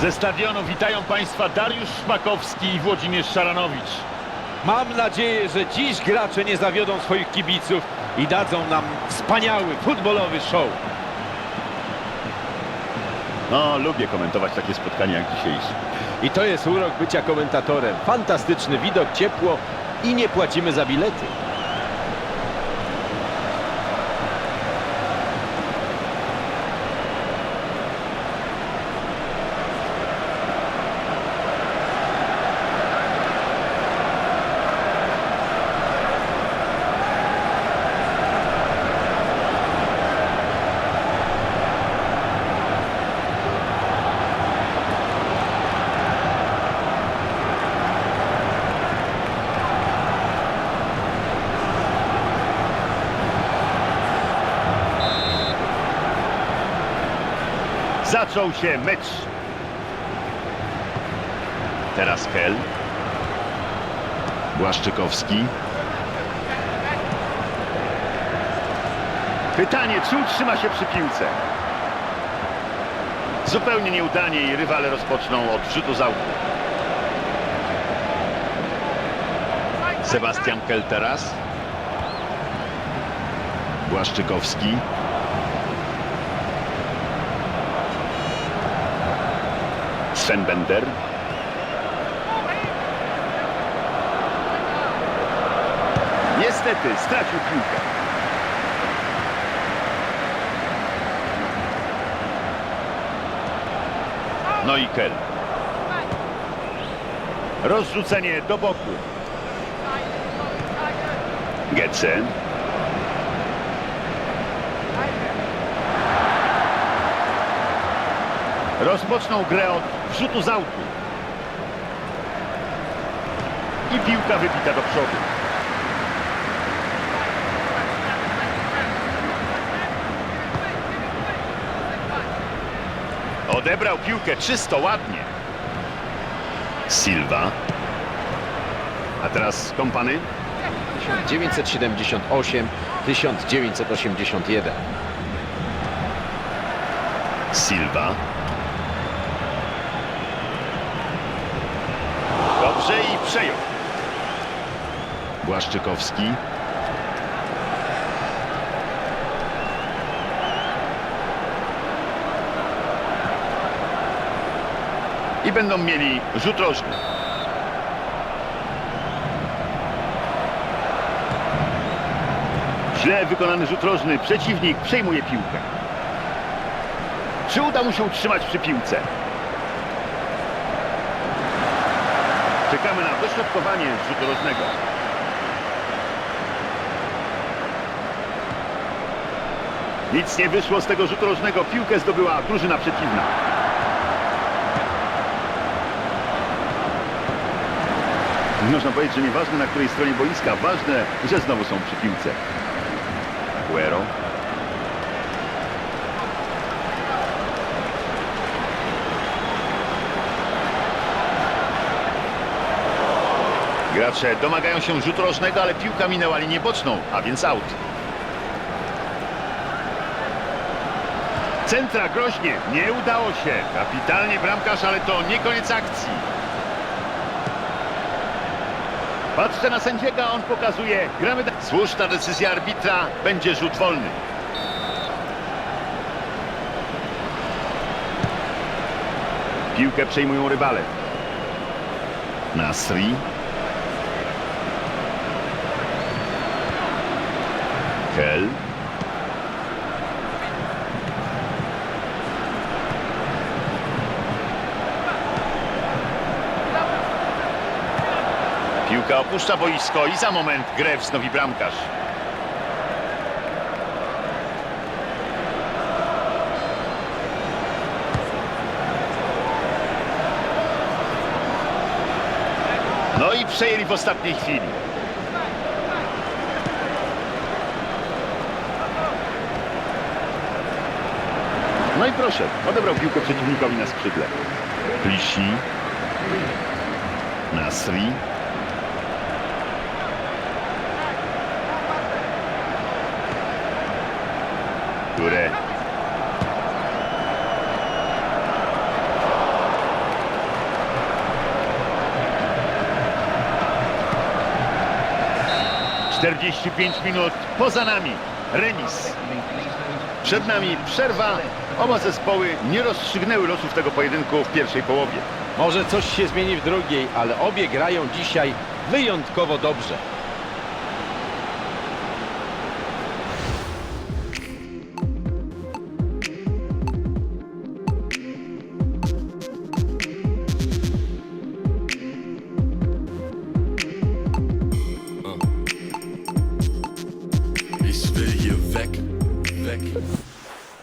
Ze stadionu witają Państwa Dariusz Szpakowski i Włodzimierz Szaranowicz. Mam nadzieję, że dziś gracze nie zawiodą swoich kibiców i dadzą nam wspaniały futbolowy show. No, lubię komentować takie spotkania jak dzisiejsze. I to jest urok bycia komentatorem. Fantastyczny widok, ciepło i nie płacimy za bilety. Zaczął się mecz. Teraz Kel. Błaszczykowski. Pytanie, czy utrzyma się przy piłce? Zupełnie nieudanie i rywale rozpoczną od rzutu z autu. Sebastian Kel teraz. Błaszczykowski. Sven Bender. Niestety stracił piłkę. No i Kel. Rozrzucenie do boku. Getze. Rozpoczną grę od rzutu z autu. I piłka wybita do przodu. Odebrał piłkę czysto, ładnie. Silva. A teraz kompany. 1978, 1981. Silva. Dobrze i przejął. Błaszczykowski. I będą mieli rzut rożny. Źle wykonany rzut rożny. Przeciwnik przejmuje piłkę. Czy uda mu się utrzymać przy piłce? Czekamy na dośrodkowanie z rzutu rożnego. Nic nie wyszło z tego rzutu rożnego. Piłkę zdobyła drużyna przeciwna. Można powiedzieć, że nieważne na której stronie boiska, ważne, że znowu są przy piłce. Guero. Gracze domagają się rzutu rożnego, ale piłka minęła linię boczną, a więc aut. Centra groźnie, nie udało się. Kapitalnie bramkarz, ale to nie koniec akcji. Patrzę na sędziego, on pokazuje, gramy... Słuszna decyzja arbitra, będzie rzut wolny. Piłkę przejmują rywale. Nasri. Kel. Piłka opuszcza boisko i za moment grę wznowi bramkarz. No i przejęli w ostatniej chwili. No i proszę, odebrał piłkę przeciwnikowi na skrzydle. Plisi. Nasri. Które Czterdzieści pięć minut poza nami. Remis. Przed nami przerwa. Oba zespoły nie rozstrzygnęły losów tego pojedynku w pierwszej połowie. Może coś się zmieni w drugiej, ale obie grają dzisiaj wyjątkowo dobrze.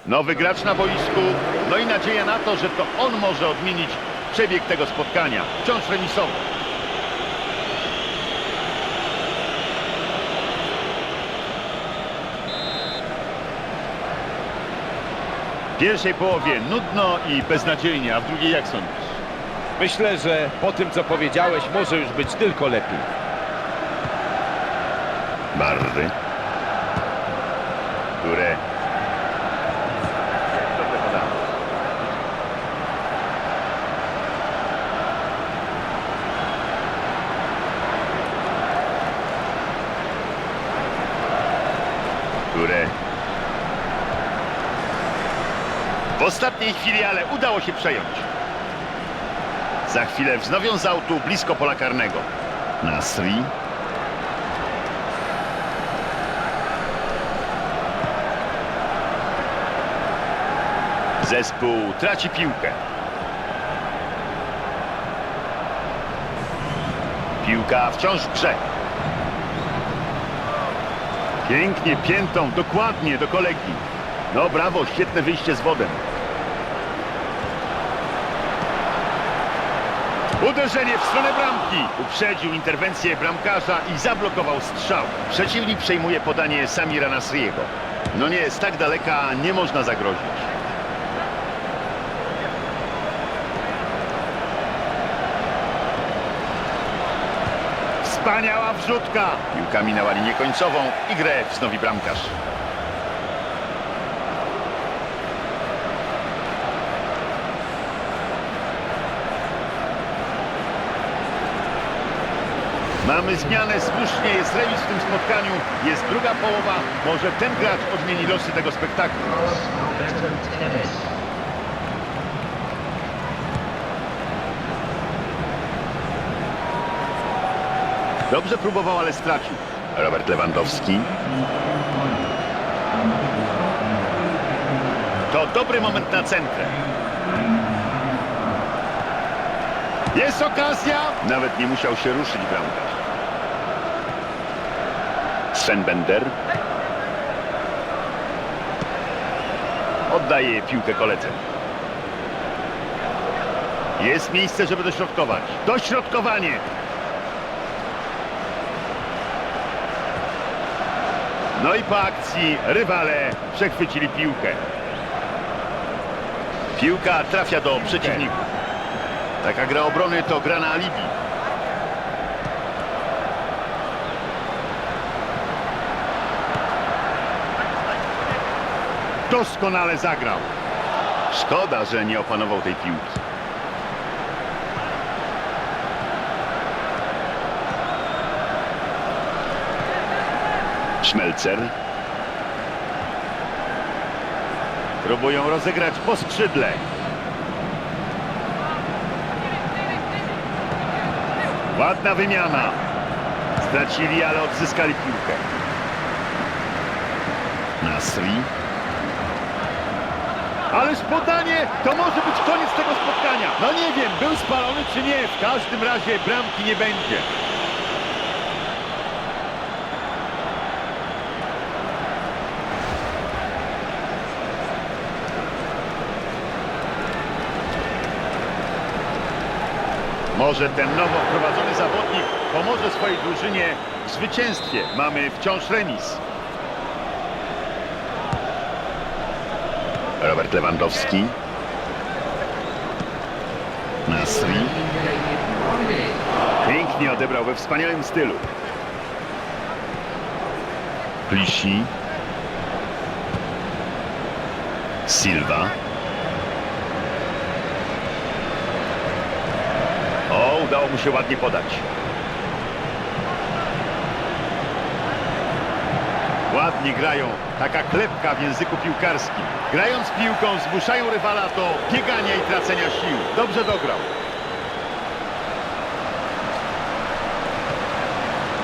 Nowy gracz na boisku, no i nadzieja na to, że to on może odmienić przebieg tego spotkania. Wciąż remisowy. W pierwszej połowie nudno i beznadziejnie, a w drugiej jak sądzisz? Myślę, że po tym, co powiedziałeś, może już być tylko lepiej. Barry. W ostatniej chwili, ale udało się przejąć. Za chwilę wznowią z autu blisko pola karnego. Nasri. Zespół traci piłkę. Piłka wciąż w grze. Pięknie piętą, dokładnie do kolegi. No brawo, świetne wyjście z wodem. Uderzenie w stronę bramki. Uprzedził interwencję bramkarza i zablokował strzał. Przeciwnik przejmuje podanie Samira Nasriego. No nie, z tak daleka nie można zagrozić. Wspaniała wrzutka. Piłka minęła linię końcową i grę wznowi bramkarz. Mamy zmianę, słusznie jest remis w tym spotkaniu, jest druga połowa, może ten gracz odmieni losy tego spektaklu. Dobrze próbował, ale stracił. Robert Lewandowski. To dobry moment na centrę. Jest okazja! Nawet nie musiał się ruszyć bramkarz. Sven Bender. Oddaje piłkę koledze. Jest miejsce, żeby dośrodkować. Dośrodkowanie! No i po akcji rywale przechwycili piłkę. Piłka trafia do przeciwników. Taka gra obrony to gra na alibi. Doskonale zagrał. Szkoda, że nie opanował tej piłki. Szmelcer. Próbują rozegrać po skrzydle. Ładna wymiana. Stracili, ale odzyskali piłkę. Nasri. Ależ podanie! To może być koniec tego spotkania. No nie wiem, był spalony czy nie. W każdym razie bramki nie będzie. Może ten nowo wprowadzony zawodnik pomoże swojej drużynie w zwycięstwie. Mamy wciąż remis. Robert Lewandowski. Nasri. Pięknie odebrał we wspaniałym stylu. Plisi. Silva. O, udało mu się ładnie podać. Ładnie grają. Taka klepka w języku piłkarskim. Grając piłką zmuszają rywala do biegania i tracenia sił. Dobrze dograł.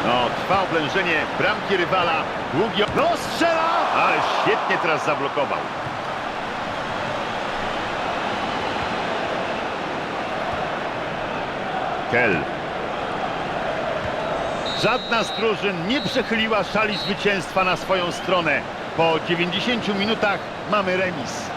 No, trwa oblężenie bramki rywala. Długi... No, strzela! Ale świetnie teraz zablokował. Kell. Żadna z drużyn nie przechyliła szali zwycięstwa na swoją stronę. Po 90 minutach mamy remis.